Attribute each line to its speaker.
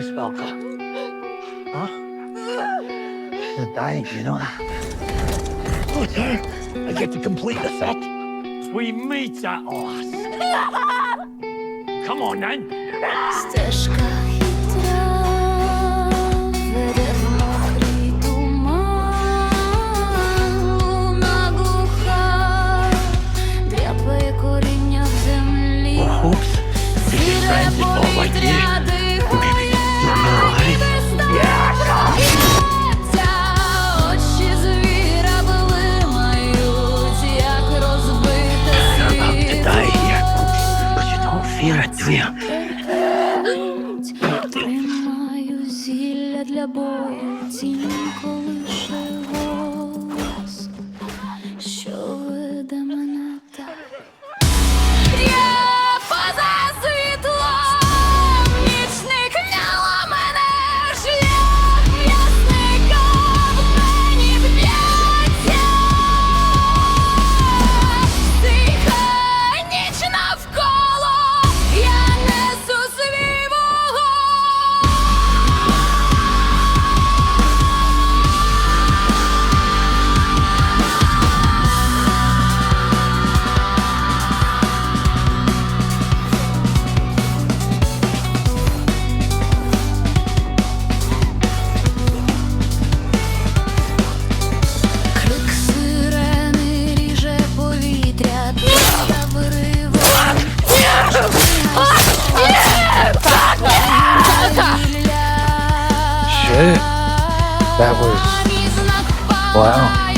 Speaker 1: Spelka. Huh? You're dying, you know that? Oh, sir, I get to complete the set.
Speaker 2: We meet at last. Come on then.
Speaker 3: Стежка хитра веде в мокрий туман, луна глуха, дряпає коріння в землі.
Speaker 1: Oops. віра твоя.
Speaker 3: Тримаю зілля для бою цінко.
Speaker 4: it. That was wow.